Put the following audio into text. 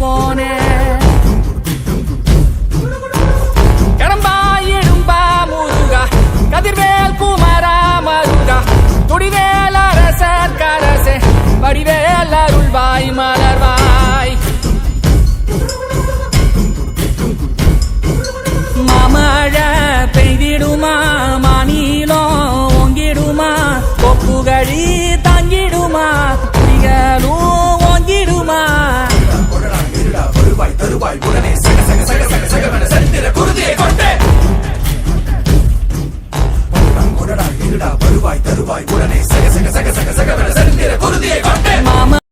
போனேன் கடம்பா இடும்பா முருகா கதிர்வேல் குமரா மருகா துடிவேல் அரசர் கரசே வடிவேல் அருள்வாய் மலர்வாய். மாமழ பெய்திடுமா மாநிலம் ஓங்கிடுமா? கொப்புகழி தங்கிடுமா? சகவென குருதியை கொண்டே கொடடா இருடா வருவாய் தருவாய் உடனே சக சக சக சக சகவென சரித்திர குருதியை கொண்டே